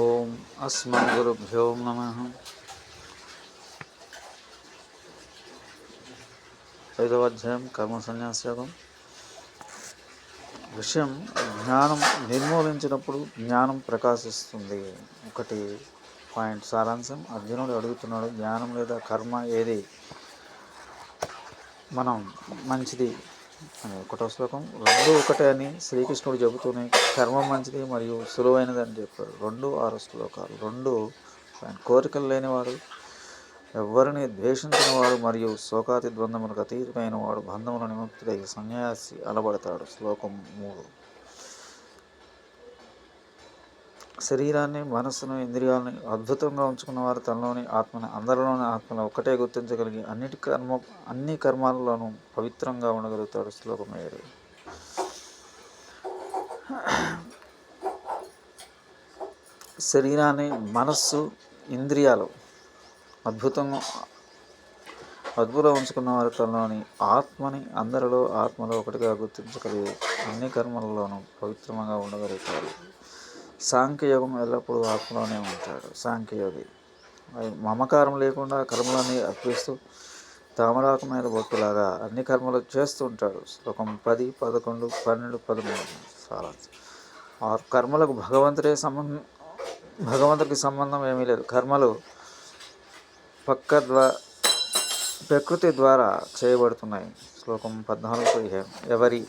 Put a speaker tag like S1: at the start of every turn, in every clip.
S1: ఓం అస్మద్గురుభ్యో నమ. ఐదవ అధ్యాయం కర్మ సన్యాసయోగం విషయం జ్ఞానం నిర్మూలించినప్పుడు జ్ఞానం ప్రకాశిస్తుంది. ఒకటి పాయింట్ సారాంశం. అర్జునుడు అడుగుతున్నాడు జ్ఞానం లేదా కర్మ ఏది? మనం మంచిది అని ఒకటో శ్లోకం. రెండు ఒకటే అని శ్రీకృష్ణుడు చెబుతూనే కర్మ మంచిది మరియు సులువైనది అని చెప్పాడు. రెండు ఆరు శ్లోకాలు. రెండు ఆయన కోరికలు లేనివాడు ఎవరిని ద్వేషించినవాడు మరియు శోకాతి ద్వంద్వములకు అతీతమైన వాడు బంధముల నిముక్తుడై సన్యాసి అలబడతాడు. శ్లోకం మూడు. శరీరాన్ని మనస్సును ఇంద్రియాలని అద్భుతంగా ఉంచుకున్న వారు తనలోని ఆత్మని అందరిలోని ఆత్మను ఒకటే గుర్తించగలిగి అన్నిటి కర్మ అన్ని కర్మాలలోనూ పవిత్రంగా ఉండగలుగుతాడు శ్లోకం ఏడు శరీరాన్ని మనస్సు ఇంద్రియాలు అద్భుతంగా అద్భుతంగా ఉంచుకున్న వారు తనలోని ఆత్మని అందరిలో ఆత్మలో ఒకటిగా గుర్తించగలిగి అన్ని కర్మలలోనూ పవిత్రంగా ఉండగలుగుతాడు సాంఖ్యయోగం ఎల్లప్పుడూ ఆత్మలోనే ఉంటాడు సాంఖ్యయోగి. మమకారం లేకుండా కర్మలని అర్పిస్తూ తామరాకు మీద బొట్టులాగా అన్ని కర్మలు చేస్తూ ఉంటాడు. శ్లోకం పది పదకొండు పన్నెండు పదమూడు. చాలా. ఆ కర్మలకు భగవంతుడే సంబంధం భగవంతుడికి సంబంధం ఏమీ లేదు. కర్మలు పక్క ద్వా ప్రకృతి ద్వారా చేయబడుతున్నాయి. శ్లోకం పద్నాలుగు పదిహేను. ఎవరి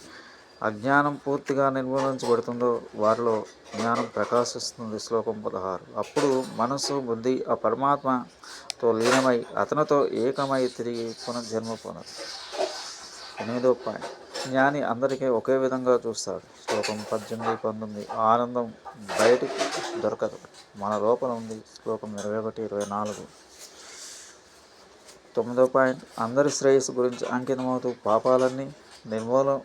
S1: అజ్ఞానం పూర్తిగా నిర్మూలించబడుతుందో వారిలో జ్ఞానం ప్రకాశిస్తుంది శ్లోకం పదహారు. అప్పుడు మనసు బుద్ధి ఆ పరమాత్మతో లీనమై అతనితో ఏకమై తిరిగి పునర్జన్మ పొందదు ఎనిమిదో పాయింట్. జ్ఞాని అందరికీ ఒకే విధంగా చూస్తాడు. శ్లోకం పద్దెనిమిది పంతొమ్మిది. ఆనందం బయటికి దొరకదు. మన లోపల ఉంది శ్లోకం ఇరవై ఒకటి ఇరవై నాలుగు. తొమ్మిదో పాయింట్. అందరి శ్రేయస్సు గురించి అంకితమవుతూ పాపాలన్నీ నిర్మూలం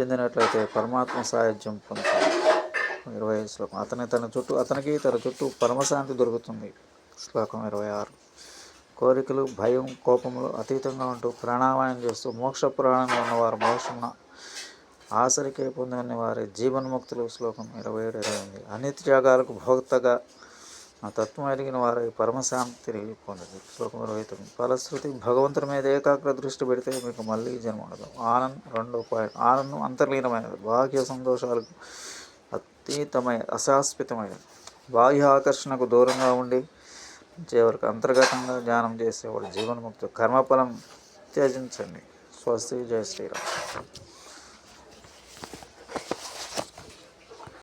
S1: చెందినట్లయితే పరమాత్మ సాయుధ్యం పొందుతాడు ఇరవై ఐదు శ్లోకం. అతని తన చుట్టూ అతనికి తన చుట్టూ పరమశాంతి దొరుకుతుంది. శ్లోకం ఇరవై ఆరు. కోరికలు భయం కోపములు అతీతంగా ఉంటూ ప్రాణాయామం చేస్తూ మోక్ష ప్రాణంగా ఉన్నవారు మోక్షమున ఆసరికే పొందిన వారి జీవన్ముక్తులు. శ్లోకం ఇరవై ఏడు ఇరవై ఎనిమిది. అన్ని త్యాగాలకు భోక్తగా ఆ తత్వం ఎరిగిన వారి పరమశాంతి తిరిగి పొందదు శ్లోకం ఇరవై తొమ్మిది ఫలశ్రుతి భగవంతుని మీద ఏకాగ్ర దృష్టి పెడితే మీకు మళ్ళీ జన్మ ఉండదు. ఆనంద్ రెండో పాయింట్. ఆనందం అంతర్లీనమైనది. బాహ్య సంతోషాలకు అతీతమైన అశాశ్వతమైనది. బాహ్య ఆకర్షణకు దూరంగా ఉండి చివరికి అంతర్గతంగా ధ్యానం చేసేవాడు జీవన్ముక్తి. కర్మఫలం త్యజించండి. స్వస్తి. జయ శ్రీరామ్.